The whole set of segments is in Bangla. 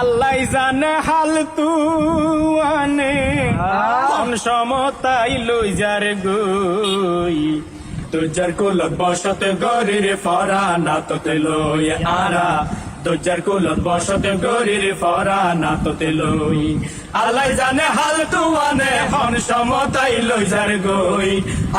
আল্লাহ জানে হাল তুয়ানে আনে। সমতাই লই যার গই। তুজার কুলত বসত গরির ফরা না তোতে লই আরা। তুজার কুলত বসত গরির ফরা না তোতে লই আল্লাহ জানে হাল তুয়ানে, হন সমতাই লই যার গই।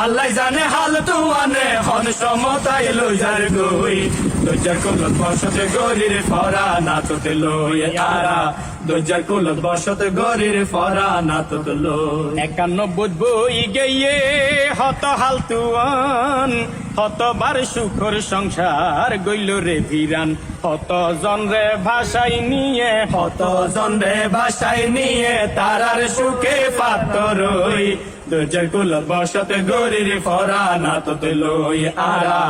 আল্লাহ জানে হাল তুয়ানে, হন সমতাই লই যার গই। তুজার কুলত বসত গরির ফরা না তোতে লই আরা, দরজার কুলত বসত গরির ফরা না তোতে লই একান্নব্বই বই গেয়ে হত হাল তুয়ান। হতবার সুখর সংসার গইল রে ভিরান? হত জন রে ভাষাই নিয়ে হত জন রে ভাষাই নিয়ে তারার সুখে পাত্তরই দরজার কুলত বসত গরির ফরা না তোতে লই আরা।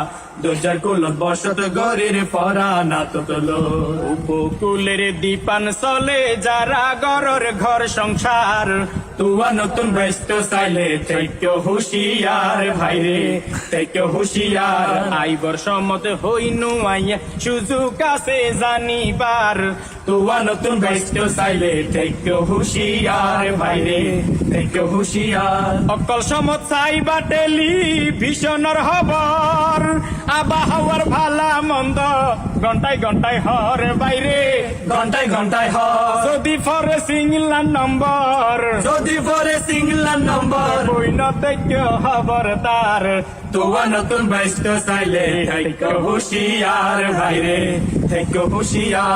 দরজার কুলত বসত গরির ফরা না লই। উপকূলের দীপান চলে যারা গরর ঘর সংসার। তুয়া নতুন ব্যস্ত চাইলে থেকে হুশিয়ার ভাইরে থেকে হুশিয়ার আইবর সম্মত হইনু আইয়া সুযোগ আছে জানিবার। তুয়া নতুন ব্যস্ত চাইলে থেকে হুশিয়ার ভাইরে থেকে হুশিয়ার। অকল সমত চাইবা টেলিভিশনের খবর আবহাওয়ার ভালা মন্দ। ঘন্টায় ঘন্টায় হর বাইরে। ঘন্টায় ঘন্টায় হর। যদি ফরে সিংলা নম্বর। যদি ফরে সিংলা নম্বর। বই না থেকে খবর তার। তোয়া নতুন ব্যস্ত চাইলে থেকে হুশিয়ার ভাইরে থেকে হুশিয়ার।